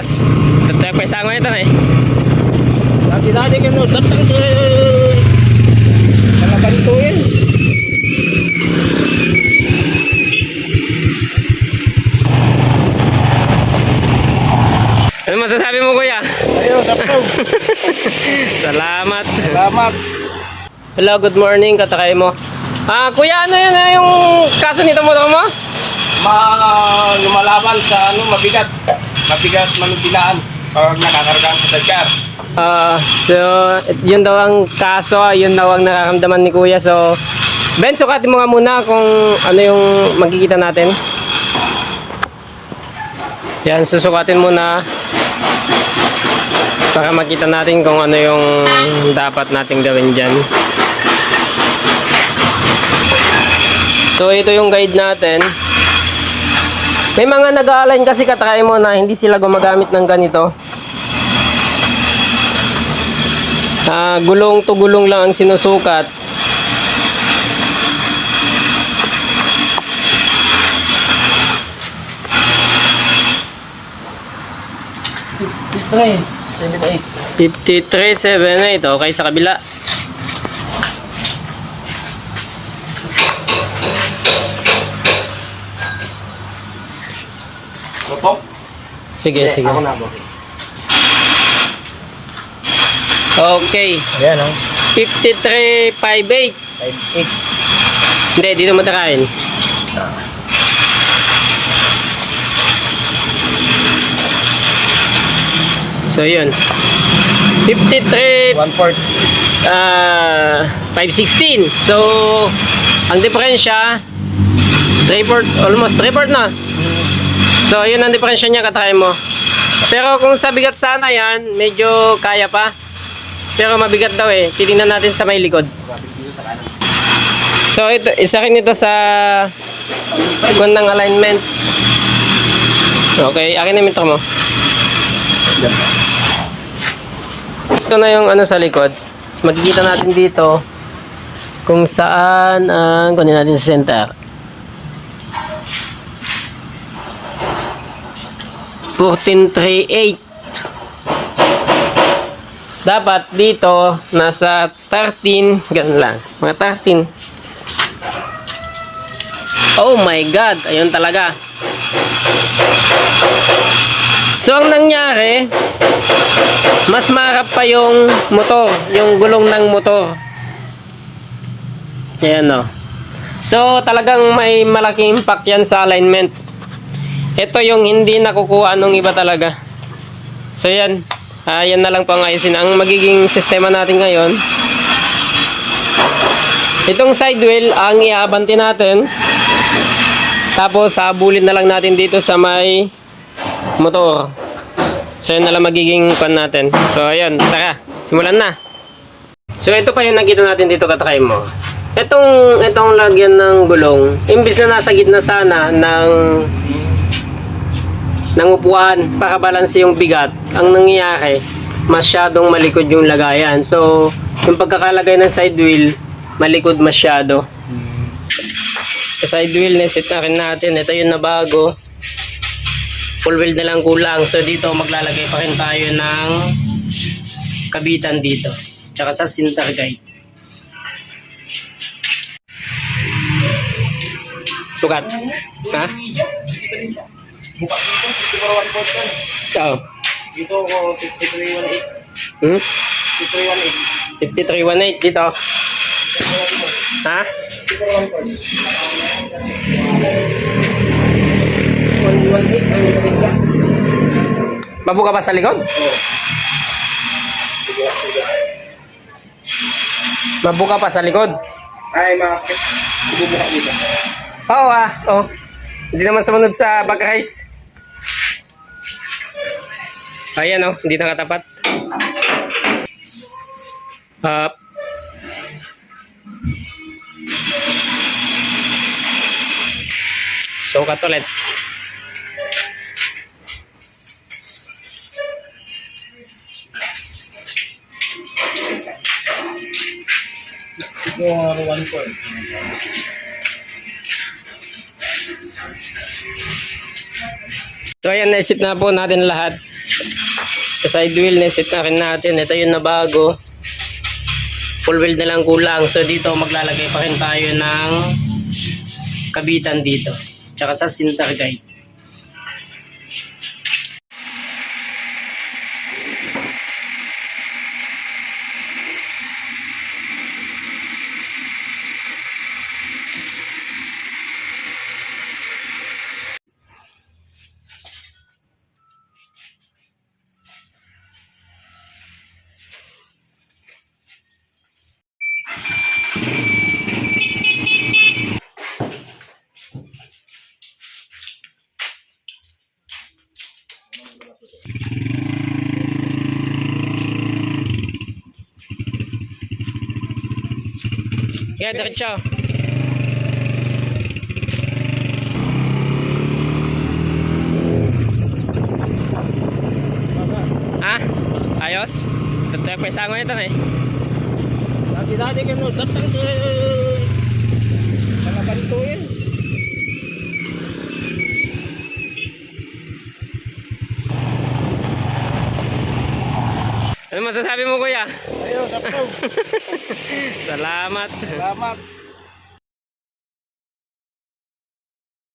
Ayos. Tatay pa isa ito na eh. Dati-dati ka no, ganito yan. Ano masasabi mo kuya? Ayun, datang. Salamat. Salamat. Hello, good morning, katakay mo. Ah, kuya, ano yun ah, yung kaso nito motor mo? Ma lumalaban sa ano, mabigat. Mabigat manubilaan pag nakakargaan sa dagkar. Ah, so, yun daw ang kaso, yun daw ang nararamdaman ni kuya. So, Ben, sukatin mo nga muna kung ano yung magkikita natin. Yan, susukatin muna para makita natin kung ano yung dapat nating gawin dyan. So, ito yung guide natin. May mga nag-align kasi katry mo na hindi sila gumagamit ng ganito. Ah, gulong to gulong lang ang sinusukat. Three, seven, eight. 5378 okay sa kabila. Tutok? Sige, sige. Ako na, boss. Okay. Ayan, oh. 5358. Five, eight. Hindi, dito mo takain. So, yun. 53 One fourth. ah 516. So, ang diferensya 3 port, almost 3 port na. So, yun ang diferensya niya katry mo. Pero kung sa bigat sana yan, medyo kaya pa. Pero mabigat daw eh. Titingnan natin sa may likod. So, ito, isa rin ito sa kung ng alignment. Okay, akin na yung mo. Ito na yung ano sa likod. Makikita natin dito kung saan ang kunin natin sa center. Fourteen three eight. Dapat dito nasa 13 ganun lang. Mga 13. Oh my god, ayun talaga. So ang nangyari, mas marap pa yung motor, yung gulong ng motor. Ayan o. So, talagang may malaking impact yan sa alignment. Ito yung hindi nakukuha nung iba talaga. So, yan. Ah, yan na lang po ang ayusin. Ang magiging sistema natin ngayon, itong side wheel, ang iaabante natin. Tapos, sabulin na lang natin dito sa may motor. So, yun na lang magiging pan natin. So, ayun. Tara, simulan na. So, ito pa yung nakita natin dito katry mo. Itong, itong lagyan ng gulong, imbis na nasa gitna sana ng ng upuan para balanse yung bigat, ang nangyayari, masyadong malikod yung lagayan. So, yung pagkakalagay ng side wheel, malikod masyado. Sa side wheel, nasit na rin natin. Ito yung nabago full wheel na lang kulang. So dito maglalagay pa rin tayo ng kabitan dito. Tsaka sa center guide. Sukat. Ha? Buka dito, 54 one fourth yan. Oo. Dito ako 5318. Hmm? 5318. 5318 dito. Ha? 54 one fourth. 118 ang kapit ka. Mabuka pa sa likod? Oo. Mabuka pa sa likod? Ay, mga dito. Oo ah. Oh. Hindi naman sumunod sa back race. Ayan oh, hindi nakatapat. Up. Sukat ulit. One fourth. So ayan, naisip na po natin lahat. Sa side wheel, neset na rin natin. Ito yung nabago. Full wheel na lang kulang. So dito maglalagay pa rin tayo ng kabitan dito. Tsaka sa center guide. Kaya diretso. Ha? Ayos? Totoo pa isa ito eh. Dati-dati ka no, datang. Mga ganito yan. Ano masasabi mo kuya? Salamat. Salamat.